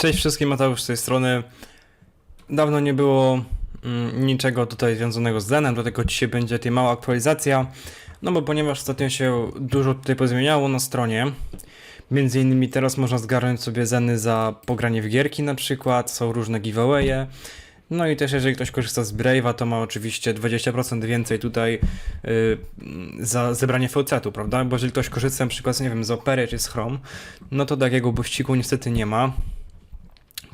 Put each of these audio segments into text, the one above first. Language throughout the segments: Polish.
Cześć wszystkim, Mateusz z tej strony. Dawno nie było mm, niczego tutaj związanego z Zenem, dlatego dzisiaj będzie tutaj mała aktualizacja. No bo ponieważ ostatnio się dużo tutaj pozmieniało na stronie, między innymi teraz można zgarnąć sobie Zeny za pogranie w gierki na przykład, są różne giveawaye. No i też jeżeli ktoś korzysta z Brave'a, to ma oczywiście 20% więcej tutaj y, za zebranie VC-tu, prawda? Bo jeżeli ktoś korzysta na przykład, nie wiem, z Opery czy z Chrome, no to takiego buściku niestety nie ma.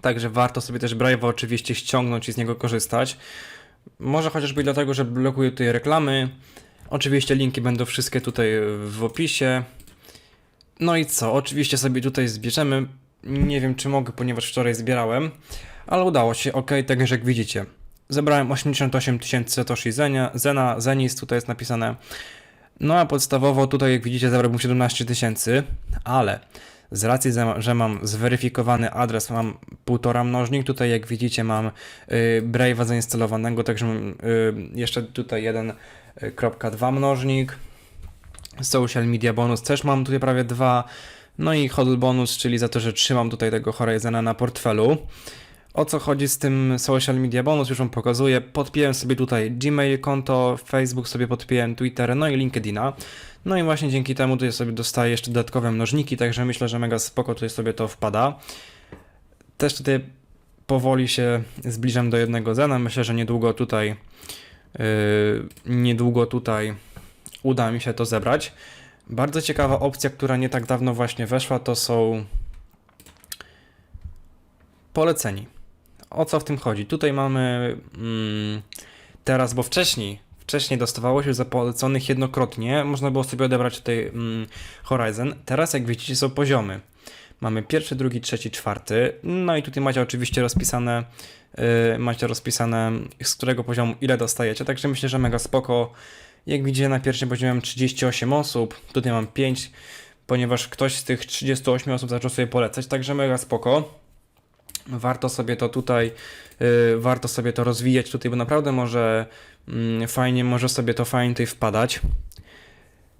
Także warto sobie też Brave'a oczywiście ściągnąć i z niego korzystać. Może chociażby dlatego, że blokuje tutaj reklamy. Oczywiście linki będą wszystkie tutaj w opisie. No i co? Oczywiście sobie tutaj zbierzemy. Nie wiem czy mogę, ponieważ wczoraj zbierałem, ale udało się. Ok, tak jak widzicie. Zebrałem 88 tysięcy Satoshi Zenia, Zena, Zenis, tutaj jest napisane. No a podstawowo tutaj jak widzicie zebrałbym 17 tysięcy, ale z racji, że- mam zweryfikowany adres, mam półtora mnożnik, tutaj jak widzicie mam y, Brave'a zainstalowanego, także mam y, jeszcze tutaj jeden y, kropka dwa mnożnik. Social Media Bonus też mam tutaj prawie dwa. No i Hodl Bonus, czyli za to, że trzymam tutaj tego Horizona na portfelu. O co chodzi z tym Social Media Bonus, już Wam pokazuję. Podpiłem sobie tutaj Gmail konto, Facebook sobie podpiłem, Twitter, no i LinkedIna. No i właśnie dzięki temu tutaj sobie dostaję jeszcze dodatkowe mnożniki, także myślę, że mega spoko tutaj sobie to wpada. Też tutaj powoli się zbliżam do jednego zena. Myślę, że niedługo tutaj yy, niedługo tutaj uda mi się to zebrać. Bardzo ciekawa opcja, która nie tak dawno właśnie weszła, to są poleceni. O co w tym chodzi? Tutaj mamy mm, teraz, bo wcześniej, wcześniej dostawało się za poleconych jednokrotnie, można było sobie odebrać tutaj mm, Horizon. Teraz, jak widzicie, są poziomy. Mamy pierwszy, drugi, trzeci, czwarty. No i tutaj macie oczywiście rozpisane, yy, macie rozpisane z którego poziomu ile dostajecie, także myślę, że mega spoko. Jak widzicie, na pierwszym poziomie mam 38 osób, tutaj mam 5, ponieważ ktoś z tych 38 osób zaczął sobie polecać, także mega spoko. Warto sobie to tutaj, yy, warto sobie to rozwijać tutaj, bo naprawdę może mm, fajnie, może sobie to fajnie tutaj wpadać.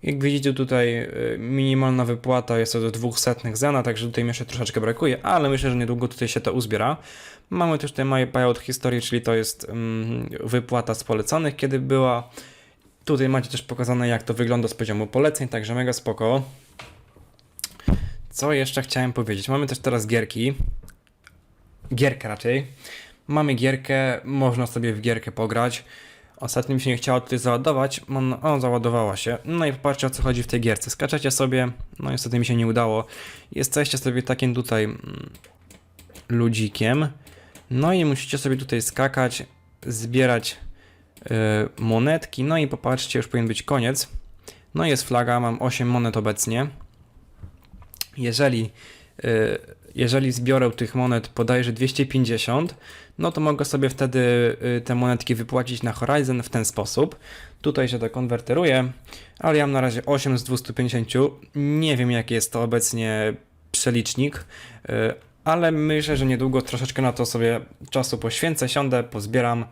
Jak widzicie tutaj yy, minimalna wypłata jest do 200 zena, także tutaj jeszcze troszeczkę brakuje, ale myślę, że niedługo tutaj się to uzbiera. Mamy też tutaj My Buyout History, czyli to jest mm, wypłata z poleconych, kiedy była. Tutaj macie też pokazane jak to wygląda z poziomu poleceń, także mega spoko. Co jeszcze chciałem powiedzieć? Mamy też teraz gierki. Gierkę raczej. Mamy gierkę, można sobie w gierkę pograć. Ostatnio mi się nie chciało tutaj załadować, on, o załadowała się. No i popatrzcie o co chodzi w tej gierce. Skaczecie sobie, no niestety mi się nie udało. Jesteście sobie takim tutaj mm, ludzikiem. No i musicie sobie tutaj skakać, zbierać y, monetki. No i popatrzcie, już powinien być koniec. No jest flaga, mam 8 monet obecnie. Jeżeli, y, jeżeli zbiorę tych monet bodajże 250, no to mogę sobie wtedy y, te monetki wypłacić na Horizon w ten sposób. Tutaj się to konwerteruje, ale ja mam na razie 8 z 250. Nie wiem jaki jest to obecnie przelicznik, y, ale myślę, że niedługo troszeczkę na to sobie czasu poświęcę, siądę, pozbieram,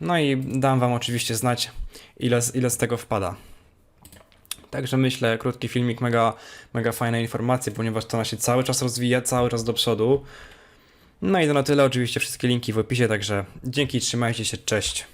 no i dam Wam oczywiście znać, ile, ile z tego wpada. Także myślę, krótki filmik, mega, mega fajne informacje, ponieważ to nas się cały czas rozwija, cały czas do przodu. No i to na tyle, oczywiście wszystkie linki w opisie, także dzięki, trzymajcie się, cześć.